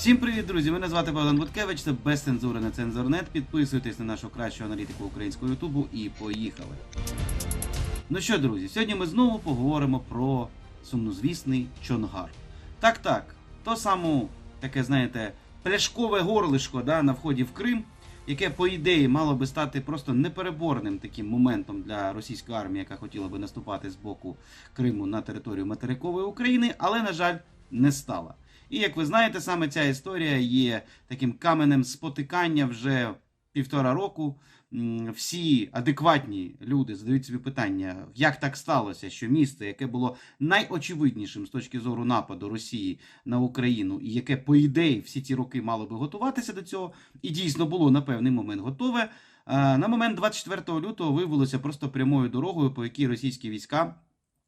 Всім привіт, друзі! Мене звати Богдан Буткевич, це без цензури на цензорнет. Підписуйтесь на нашу кращу аналітику українського Ютубу і поїхали. Ну що, друзі, сьогодні ми знову поговоримо про сумнозвісний Чонгар. Так, так, то саме таке, знаєте, пляшкове горлишко да, на вході в Крим, яке, по ідеї, мало би стати просто непереборним таким моментом для російської армії, яка хотіла би наступати з боку Криму на територію материкової України, але, на жаль, не стала. І як ви знаєте, саме ця історія є таким каменем спотикання вже півтора року. Всі адекватні люди задають собі питання, як так сталося, що місце, яке було найочевиднішим з точки зору нападу Росії на Україну, і яке, по ідеї, всі ці роки мало би готуватися до цього, і дійсно було на певний момент готове. е, На момент 24 лютого виявилося просто прямою дорогою, по якій російські війська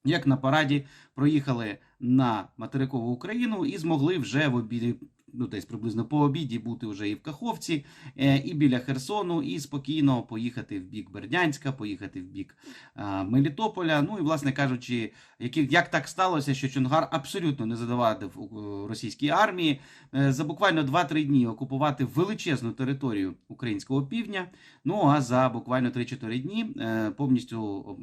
як на параді проїхали на материкову Україну і змогли вже в обіді, ну десь приблизно по обіді бути вже і в Каховці, е, і біля Херсону, і спокійно поїхати в бік Бердянська, поїхати в бік Мелітополя. Ну і, власне кажучи, як так сталося, що Чонгар абсолютно не задавадив е, російській армії е, за буквально 2-3 дні окупувати величезну територію українського півдня. Ну а за буквально 3-4 дні повністю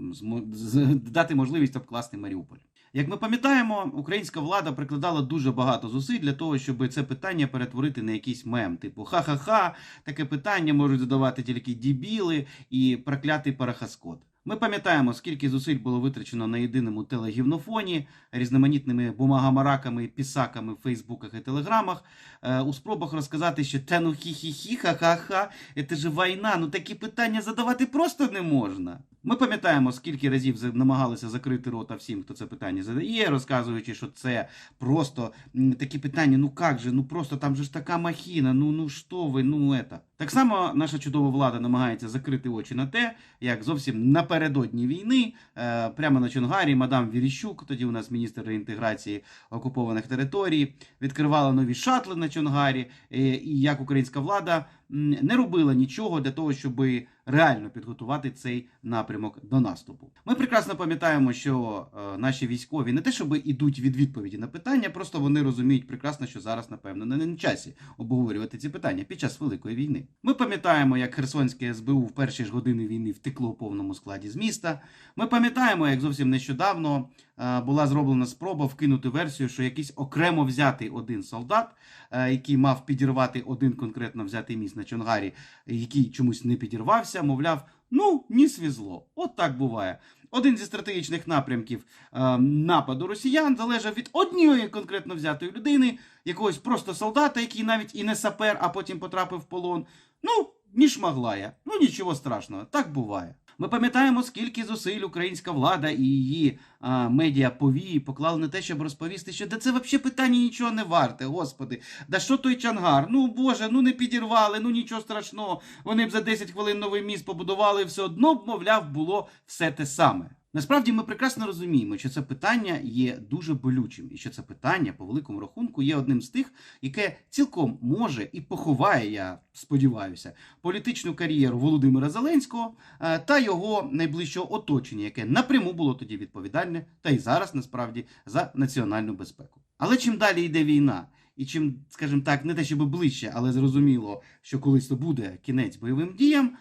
дати можливість обкласти Маріуполь. Як ми пам'ятаємо, українська влада прикладала дуже багато зусиль для того, щоб це питання перетворити на якийсь мем, типу ха-ха-ха, таке питання можуть задавати тільки дібіли і проклятий парахаскот. Ми пам'ятаємо, скільки зусиль було витрачено на єдиному телегівнофоні, різноманітними бумагамараками, пісаками в Фейсбуках і Телеграмах, е, у спробах розказати, що та ну хі-хі-хі, ха-ха-ха, це ж війна, ну такі питання задавати просто не можна. Ми пам'ятаємо, скільки разів намагалися закрити рота всім, хто це питання задає, розказуючи, що це просто такі питання, ну як же, ну просто там же ж така махіна, ну ну що ви, ну ета. Так само наша чудова влада намагається закрити очі на те, як зовсім напередодні війни, е, прямо на Чонгарі, мадам Віріщук, тоді у нас міністр реінтеграції окупованих територій, відкривала нові шатли на Чонгарі, е, і як українська влада не робила нічого для того, щоб реально підготувати цей напрямок до наступу. Ми прекрасно пам'ятаємо, що е, наші військові не те, щоб ідуть від відповіді на питання, просто вони розуміють прекрасно, що зараз, напевно, не на часі обговорювати ці питання під час великої війни. Ми пам'ятаємо, як Херсонське СБУ в перші ж години війни втекло у повному складі з міста. Ми пам'ятаємо, як зовсім нещодавно е, була зроблена спроба вкинути версію, що якийсь окремо взятий один солдат, е, який мав підірвати один конкретно взятий міст на Чонгарі, який чомусь не підірвався, мовляв, ну не свізло. От так буває. Один зі стратегічних напрямків е, нападу росіян залежав від однієї конкретно взятої людини, якогось просто солдата, який навіть і не сапер, а потім потрапив в полон. Ну, ні шмаглая. Ну нічого страшного, так буває. Ми пам'ятаємо, скільки зусиль українська влада і її а, медіа повії поклали на те, щоб розповісти, що да це взагалі питання нічого не варте, господи. Да що той чангар? Ну боже, ну не підірвали, ну нічого страшного. Вони б за 10 хвилин новий міст побудували, все одно б, мовляв, було все те саме. Насправді ми прекрасно розуміємо, що це питання є дуже болючим, і що це питання, по великому рахунку, є одним з тих, яке цілком може і поховає, я сподіваюся, політичну кар'єру Володимира Зеленського е, та його найближчого оточення, яке напряму було тоді відповідальне, та й зараз насправді за національну безпеку. Але чим далі йде війна, і чим, скажімо так, не те, щоб ближче, але зрозуміло, що колись то буде кінець бойовим діям, е,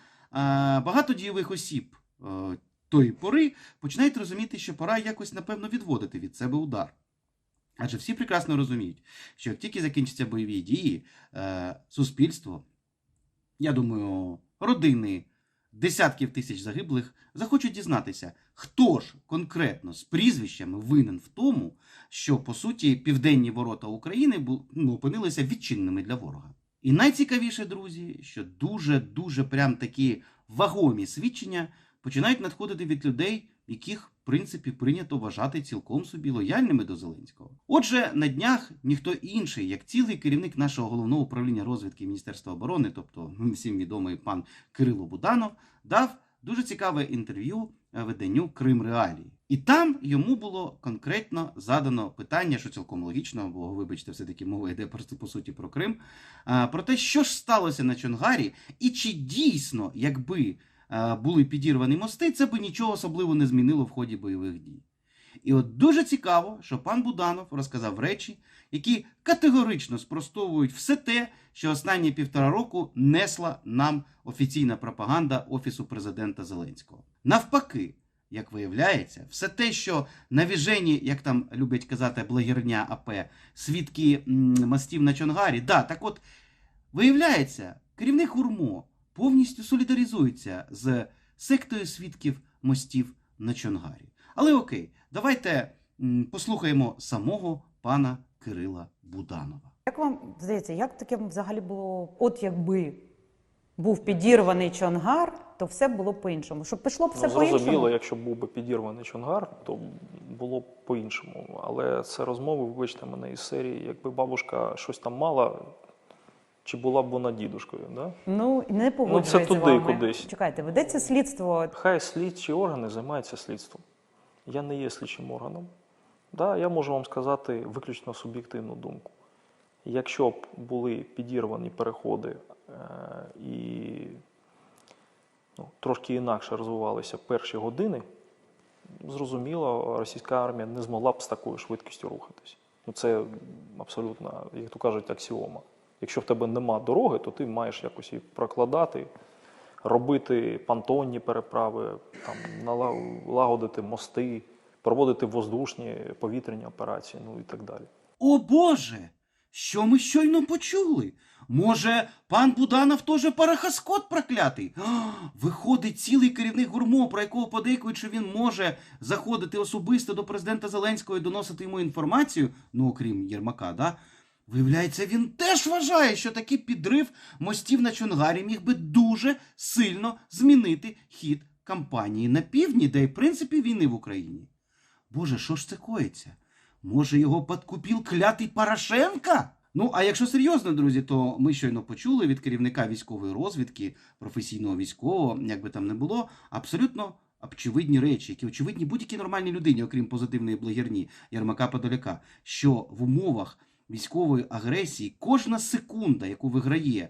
багато дійових осіб. Тої пори починають розуміти, що пора якось, напевно, відводити від себе удар. Адже всі прекрасно розуміють, що як тільки закінчаться бойові дії, е, суспільство, я думаю, родини десятків тисяч загиблих захочуть дізнатися, хто ж конкретно з прізвищами винен в тому, що по суті південні ворота України ну, опинилися відчинними для ворога. І найцікавіше, друзі, що дуже дуже прям такі вагомі свідчення починають надходити від людей, яких, в принципі, прийнято вважати цілком собі лояльними до Зеленського. Отже, на днях ніхто інший, як цілий керівник нашого головного управління розвідки Міністерства оборони, тобто всім відомий пан Кирило Буданов, дав дуже цікаве інтерв'ю е, виданню Крим Реалії. І там йому було конкретно задано питання, що цілком логічно, бо вибачте, все-таки мова йде просто по суті про Крим. Про те, що ж сталося на Чонгарі, і чи дійсно, якби е, були підірвані мости, це би нічого особливо не змінило в ході бойових дій. І от дуже цікаво, що пан Буданов розказав речі, які категорично спростовують все те, що останні півтора року несла нам офіційна пропаганда Офісу президента Зеленського. Навпаки, як виявляється, все те, що на віжені, як там люблять казати блогерня АП, свідки м, мостів на Чонгарі, да, так от виявляється, керівник ГУРМО повністю солідаризується з сектою свідків мостів на Чонгарі. Але окей, давайте послухаємо самого пана Кирила Буданова. Як вам здається, як таке взагалі було, от якби був підірваний Чонгар, то все було б по-іншому. Щоб пішло б все Ну, по-іншому. зрозуміло, якщо був би підірваний Чонгар, то було б по-іншому. Але це розмови, вибачте мене, із серії, якби бабушка щось там мала, чи була б вона дідушкою. Да? Ну не погоджуюсь це з вами. кудись. Чекайте, ведеться слідство. Хай слідчі органи займаються слідством. Я не є слідчим органом. Да, я можу вам сказати виключно суб'єктивну думку. Якщо б були підірвані переходи е, і ну, трошки інакше розвивалися перші години, зрозуміло, російська армія не змогла б з такою швидкістю рухатись. Ну, це абсолютно, як то кажуть, аксіома. Якщо в тебе нема дороги, то ти маєш якось її прокладати, робити понтонні переправи, там, нала- лагодити мости, проводити воздушні повітряні операції, ну і так далі. О Боже! Що ми щойно почули? Може, пан Буданов теж парахаскот проклятий? А, Виходить цілий керівник гурмо, про якого подейкують, що він може заходити особисто до президента Зеленського і доносити йому інформацію, ну окрім Єрмака, да? Виявляється, він теж вважає, що такий підрив мостів на Чонгарі міг би дуже сильно змінити хід кампанії на півдні, де й в принципі війни в Україні. Боже, що ж це коїться? Може, його подкупив клятий Порошенка? Ну, а якщо серйозно, друзі, то ми щойно почули від керівника військової розвідки, професійного військового, як би там не було, абсолютно очевидні речі, які очевидні будь-якій нормальній людині, окрім позитивної блогерні Ярмака Подоляка, що в умовах військової агресії кожна секунда, яку виграє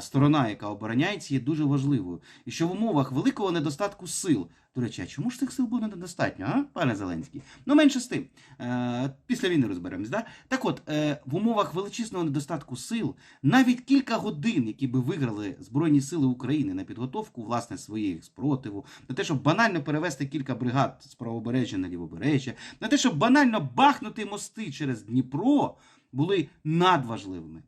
сторона, яка обороняється, є дуже важливою. І що в умовах великого недостатку сил, до речі, а чому ж цих сил буде недостатньо, а, пане Зеленський? Ну, менше з тим. Е, після війни розберемось. Да? Так от, е, в умовах величезного недостатку сил, навіть кілька годин, які би виграли Збройні Сили України на підготовку власне своєї спротиву, на те, щоб банально перевести кілька бригад з правобережжя на лівобережжя, на те, щоб банально бахнути мости через Дніпро, були надважливими.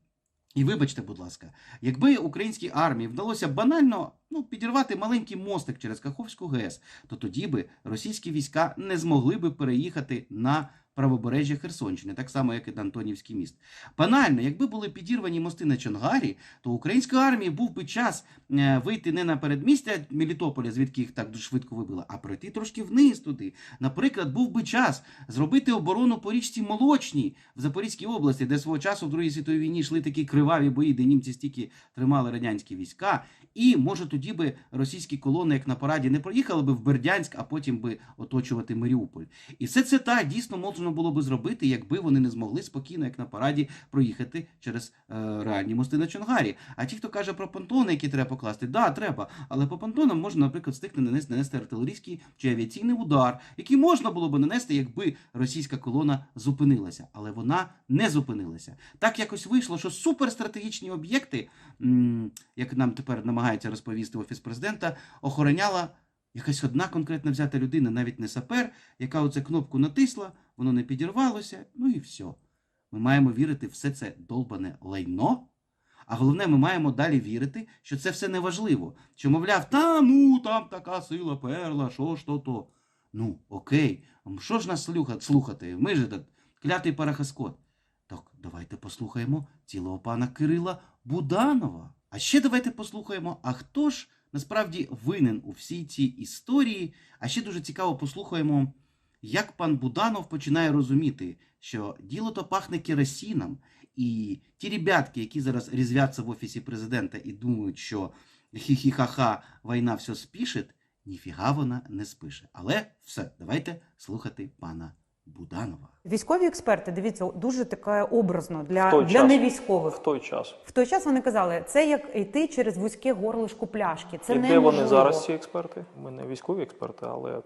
І вибачте, будь ласка, якби українській армії вдалося банально ну, підірвати маленький мостик через Каховську ГЕС, то тоді би російські війська не змогли би переїхати на правобережжя Херсонщини, так само, як і на Антонівський міст. Банально, якби були підірвані мости на Чонгарі, то українській армії був би час е, вийти не на передмістя Мелітополя, звідки їх так дуже швидко вибило, а пройти трошки вниз туди. Наприклад, був би час зробити оборону по річці Молочній в Запорізькій області, де свого часу в Другій світовій війні йшли такі криваві бої, де німці стільки тримали радянські війська. І може тоді би російські колони, як на параді, не проїхали би в Бердянськ, а потім би оточувати Маріуполь. І все це так дійсно можна було би зробити, якби вони не змогли спокійно, як на параді, проїхати через е, реальні мости на Чонгарі. А ті, хто каже про понтони, які треба покласти, да, треба. Але по понтонам можна, наприклад, встигти нанести, нанести артилерійський чи авіаційний удар, який можна було би нанести, якби російська колона зупинилася. Але вона не зупинилася. Так якось вийшло, що суперстратегічні об'єкти, як нам тепер намагається розповісти офіс президента, охороняла. Якась одна конкретно взята людина, навіть не сапер, яка оце кнопку натисла, воно не підірвалося, ну і все. Ми маємо вірити все це долбане лайно. А головне, ми маємо далі вірити, що це все неважливо. Що, мовляв, та ну там така сила перла, що ж то то. Ну, окей, що ж нас слухати? Ми ж этот клятий парахаскот. Так, давайте послухаємо цілого пана Кирила Буданова. А ще давайте послухаємо, а хто ж насправді винен у всій цій історії. А ще дуже цікаво послухаємо, як пан Буданов починає розуміти, що діло то пахне керосином, і ті ребятки, які зараз різвяться в офісі президента і думають, що хі-хі-ха-ха, війна все спішить, ніфіга вона не спише. Але все, давайте слухати пана Буданова. Військові експерти, дивіться, дуже таке образно для, для час. невійськових. В той час. В той час вони казали, це як йти через вузьке горлишко пляшки. Це І де неможливо. вони зараз, ці експерти? Ми не військові експерти, але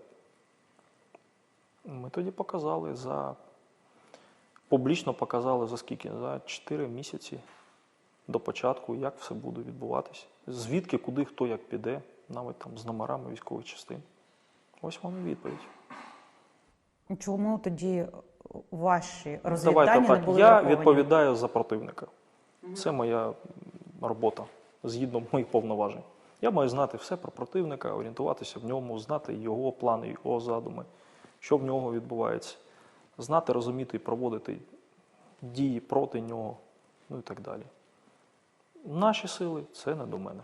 Ми тоді показали за публічно показали за скільки? За 4 місяці до початку, як все буде відбуватися. Звідки, куди, хто як піде, навіть там з номерами військових частин. Ось вам і відповідь. Чому тоді ваші розвіддані Давайте не так. були Я враховані? відповідаю за противника. Це моя робота згідно моїх повноважень. Я маю знати все про противника, орієнтуватися в ньому, знати його плани, його задуми, що в нього відбувається, знати, розуміти і проводити дії проти нього, ну і так далі. Наші сили це не до мене.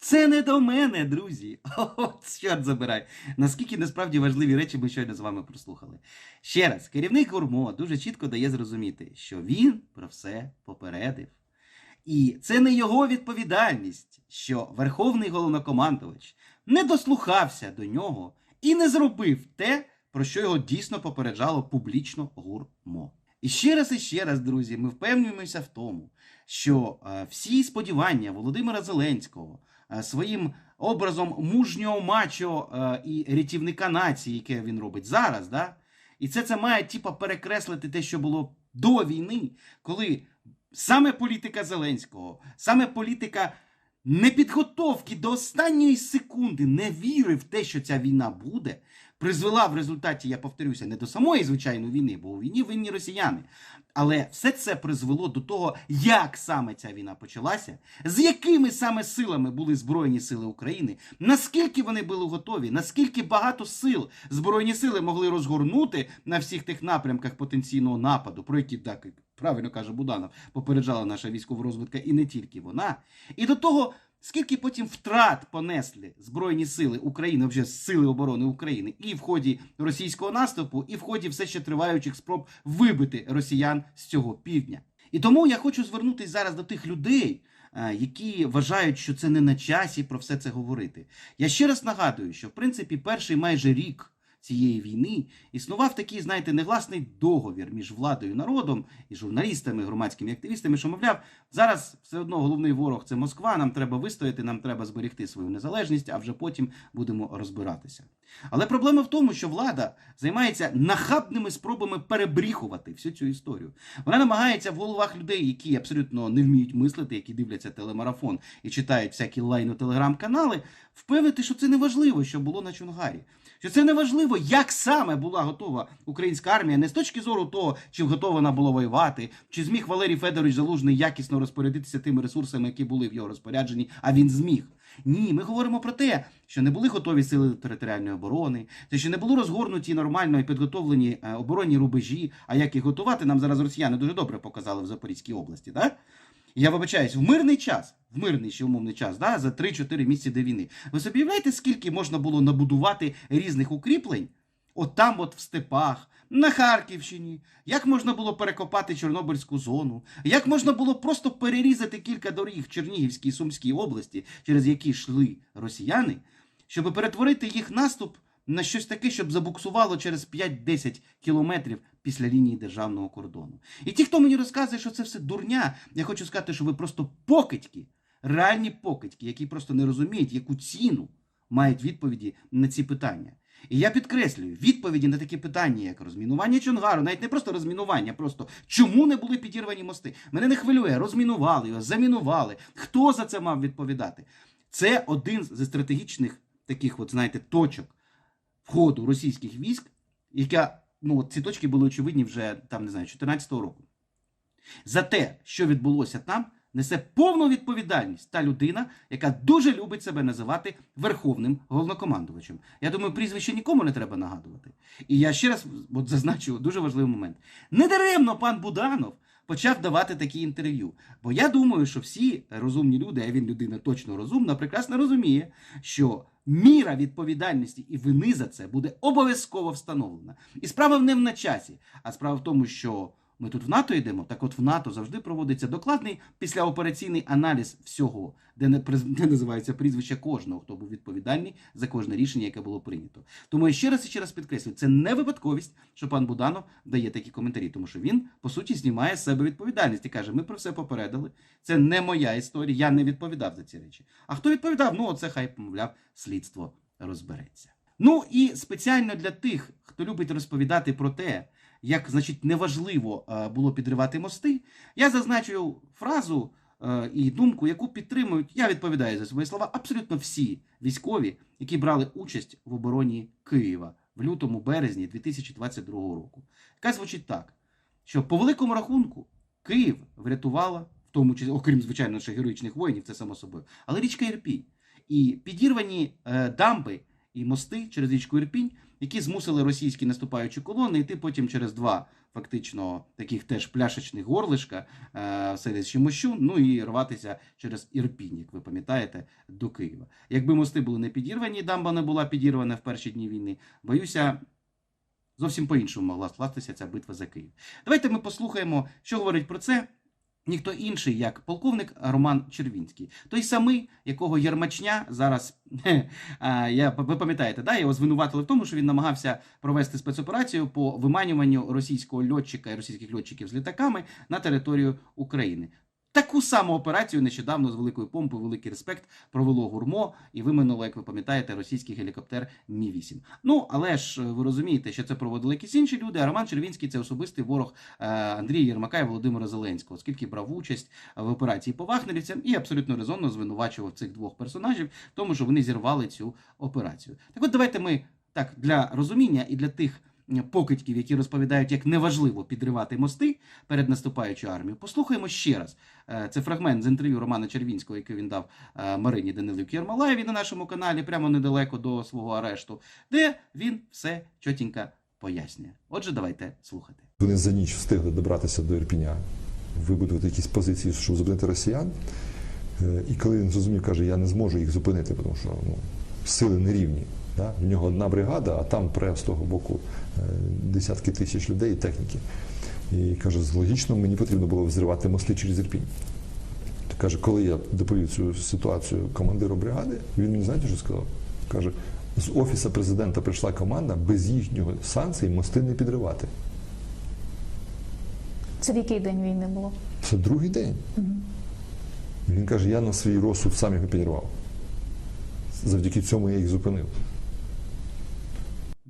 Це не до мене, друзі. О, чорт забирай. Наскільки насправді важливі речі ми щойно з вами прослухали. Ще раз, керівник Гурмо дуже чітко дає зрозуміти, що він про все попередив. І це не його відповідальність, що верховний головнокомандувач не дослухався до нього і не зробив те, про що його дійсно попереджало публічно гурмо. І ще раз і ще раз, друзі, ми впевнюємося в тому, що е, всі сподівання Володимира Зеленського своїм образом мужнього мачо е, і рятівника нації, яке він робить зараз, да? і це це має типа перекреслити те, що було до війни, коли саме політика Зеленського, саме політика непідготовки до останньої секунди не віри в те, що ця війна буде, призвела в результаті, я повторюся, не до самої звичайної війни, бо у війні винні росіяни. Але все це призвело до того, як саме ця війна почалася, з якими саме силами були Збройні Сили України, наскільки вони були готові, наскільки багато сил Збройні сили могли розгорнути на всіх тих напрямках потенційного нападу, про які так правильно каже Буданов, попереджала наша військова розвідка, і не тільки вона. І до того, скільки потім втрат понесли Збройні сили України, вже сили оборони України, і в ході російського наступу, і в ході все ще триваючих спроб вибити росіян з цього півдня. І тому я хочу звернутися зараз до тих людей, е, які вважають, що це не на часі про все це говорити. Я ще раз нагадую, що в принципі перший майже рік цієї війни існував такий, знаєте, негласний договір між владою і народом і журналістами, і громадськими активістами, що мовляв, зараз все одно головний ворог це Москва. Нам треба вистояти, нам треба зберегти свою незалежність, а вже потім будемо розбиратися. Але проблема в тому, що влада займається нахабними спробами перебріхувати всю цю історію. Вона намагається в головах людей, які абсолютно не вміють мислити, які дивляться телемарафон і читають всякі лайно телеграм-канали, впевнити, що це не важливо, що було на Чонгарі. Що це не важливо, як саме була готова українська армія, не з точки зору того, чи готова вона була воювати, чи зміг Валерій Федорович Залужний якісно розпорядитися тими ресурсами, які були в його розпорядженні, а він зміг. Ні, ми говоримо про те, що не були готові сили територіальної оборони, те, що не були розгорнуті нормально і підготовлені е, оборонні рубежі. А як їх готувати, нам зараз росіяни дуже добре показали в Запорізькій області. Так? Я вибачаюсь, в мирний час, в мирний ще умовний час, да, за 3-4 місяці до війни. Ви собі уявляєте, скільки можна було набудувати різних укріплень? От там, от в степах, на Харківщині, як можна було перекопати Чорнобильську зону, як можна було просто перерізати кілька доріг в Чернігівській і Сумській області, через які йшли росіяни, щоб перетворити їх наступ на щось таке, щоб забуксувало через 5-10 кілометрів після лінії державного кордону. І ті, хто мені розказує, що це все дурня, я хочу сказати, що ви просто покидьки, реальні покидьки, які просто не розуміють, яку ціну мають відповіді на ці питання. І я підкреслюю, відповіді на такі питання, як розмінування Чонгару, навіть не просто розмінування, просто чому не були підірвані мости. Мене не хвилює, розмінували його, замінували. Хто за це мав відповідати? Це один з стратегічних таких, от, знаєте, точок входу російських військ, яка, ну, ці точки були очевидні вже там, не знаю, 14-го року. За те, що відбулося там, несе повну відповідальність та людина, яка дуже любить себе називати верховним головнокомандувачем. Я думаю, прізвище нікому не треба нагадувати. І я ще раз от зазначу дуже важливий момент. Недаремно пан Буданов почав давати такі інтерв'ю. Бо я думаю, що всі розумні люди, а він людина точно розумна, прекрасно розуміє, що міра відповідальності і вини за це буде обов'язково встановлена. І справа не в на часі, а справа в тому, що ми тут в НАТО йдемо. Так от в НАТО завжди проводиться докладний післяопераційний аналіз всього, де не де називається прізвище кожного, хто був відповідальний за кожне рішення, яке було прийнято. Тому я ще раз і ще раз підкреслюю, це не випадковість, що пан Буданов дає такі коментарі, тому що він по суті знімає з себе відповідальність і каже: Ми про все попередили. Це не моя історія, я не відповідав за ці речі. А хто відповідав? Ну, оце хай помовляв, слідство розбереться. Ну і спеціально для тих, хто любить розповідати про те, як значить неважливо е, було підривати мости, я зазначу фразу е, і думку, яку підтримують, я відповідаю за свої слова, абсолютно всі військові, які брали участь в обороні Києва в лютому березні 2022 року. Яка звучить так, що по великому рахунку Київ врятувала, в тому числі, окрім звичайно наших героїчних воїнів, це само собою, але річка Ірпінь. І підірвані е, дамби і мости через річку Ірпінь, які змусили російські наступаючі колони йти потім через два фактично таких теж пляшечних горлишка е, в селищі Мощун, ну і рватися через Ірпінь, як ви пам'ятаєте, до Києва. Якби мости були не підірвані, дамба не була підірвана в перші дні війни, боюся, зовсім по-іншому могла скластися ця битва за Київ. Давайте ми послухаємо, що говорить про це. Ніхто інший, як полковник Роман Червінський, той самий, якого Єрмачня зараз я ви пам'ятаєте, да, його звинуватили в тому, що він намагався провести спецоперацію по виманюванню російського льотчика і російських льотчиків з літаками на територію України. Таку саму операцію нещодавно з великою помпою, великий респект провело гурмо і виминуло, як ви пам'ятаєте, російський гелікоптер Мі 8 Ну але ж е, ви розумієте, що це проводили якісь інші люди. А Роман Червінський це особистий ворог е, Андрія Єрмака і Володимира Зеленського, оскільки брав участь в операції по вагнерівцям і абсолютно резонно звинувачував цих двох персонажів, тому що вони зірвали цю операцію. Так, от давайте ми так для розуміння і для тих. Покидьків, які розповідають, як неважливо підривати мости перед наступаючою армією, послухаємо ще раз. Е, Це фрагмент з інтерв'ю Романа Червінського, який він дав е, Марині Данилюк Єрмалаєві на нашому каналі, прямо недалеко до свого арешту, де він все чотенько пояснює. Отже, давайте слухати. Вони за ніч встигли добратися до Ірпіня, вибудувати якісь позиції, щоб зупинити росіян. Е, І коли він зрозумів, каже, я не зможу їх зупинити, тому що ну, сили не рівні. Да? В нього одна бригада, а там пре з того боку е, десятки тисяч людей і техніки. І каже, логічно, мені потрібно було взривати мости через Ірпінь. Каже, коли я доповів цю ситуацію командиру бригади, він мені знаєте, що сказав? Каже, з офісу президента прийшла команда без їхнього санкцій мости не підривати. Це в який день війни було? Це другий день. Він каже, я на свій розсуд сам його підірвав. Завдяки цьому я їх зупинив.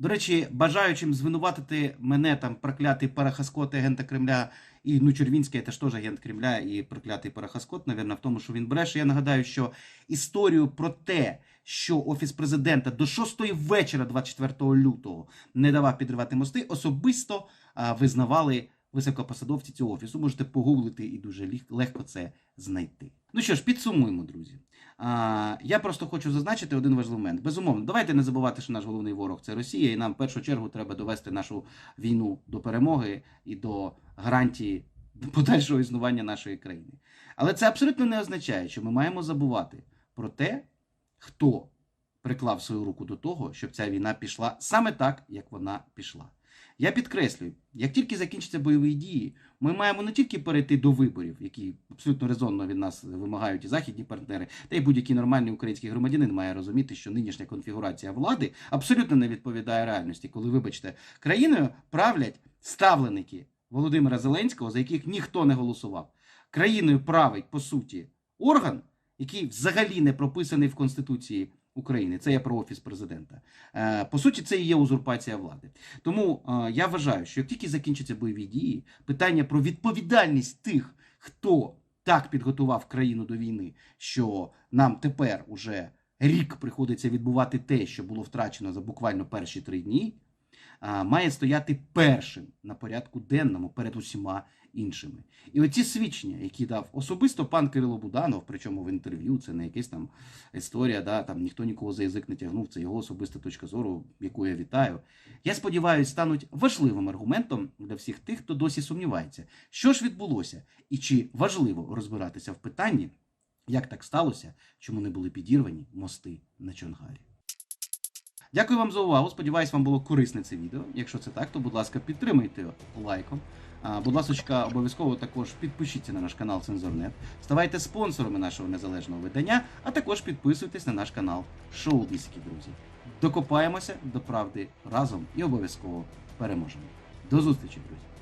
До речі, бажаючим звинуватити мене там проклятий парахаскот агента Кремля, і ну Червінський це ж теж агент Кремля і проклятий парахаскот, навірно, в тому, що він бреше. Я нагадаю, що історію про те, що офіс президента до 6 вечора, 24 лютого, не давав підривати мости, особисто а, визнавали високопосадовці цього офісу. Можете погуглити і дуже легко це знайти. Ну що ж, підсумуємо, друзі. А, я просто хочу зазначити один важливий момент. Безумовно, давайте не забувати, що наш головний ворог це Росія, і нам в першу чергу треба довести нашу війну до перемоги і до гарантії подальшого існування нашої країни. Але це абсолютно не означає, що ми маємо забувати про те, хто приклав свою руку до того, щоб ця війна пішла саме так, як вона пішла. Я підкреслюю, як тільки закінчаться бойові дії, ми маємо не тільки перейти до виборів, які абсолютно резонно від нас вимагають і західні партнери, та й будь-який нормальний український громадянин має розуміти, що нинішня конфігурація влади абсолютно не відповідає реальності, коли, вибачте, країною правлять ставленики Володимира Зеленського, за яких ніхто не голосував. Країною править по суті орган, який взагалі не прописаний в Конституції України. Це я про офіс президента. Е, По суті, це і є узурпація влади. Тому е, я вважаю, що як тільки закінчаться бойові дії, питання про відповідальність тих, хто так підготував країну до війни, що нам тепер уже рік приходиться відбувати те, що було втрачено за буквально перші три дні, має стояти першим на порядку денному перед усіма іншими. І оці свідчення, які дав особисто пан Кирило Буданов, причому в інтерв'ю, це не якась там історія, да, там ніхто нікого за язик не тягнув, це його особиста точка зору, яку я вітаю. Я сподіваюся, стануть важливим аргументом для всіх тих, хто досі сумнівається, що ж відбулося, і чи важливо розбиратися в питанні, як так сталося, чому не були підірвані мости на Чонгарі. Дякую вам за увагу. Сподіваюсь, вам було корисне це відео. Якщо це так, то будь ласка, підтримайте лайком. Будь ласка, обов'язково також підпишіться на наш канал Цензорнет, ставайте спонсорами нашого незалежного видання, а також підписуйтесь на наш канал Шоу Дисики, друзі. Докопаємося до правди разом і обов'язково переможемо. До зустрічі, друзі!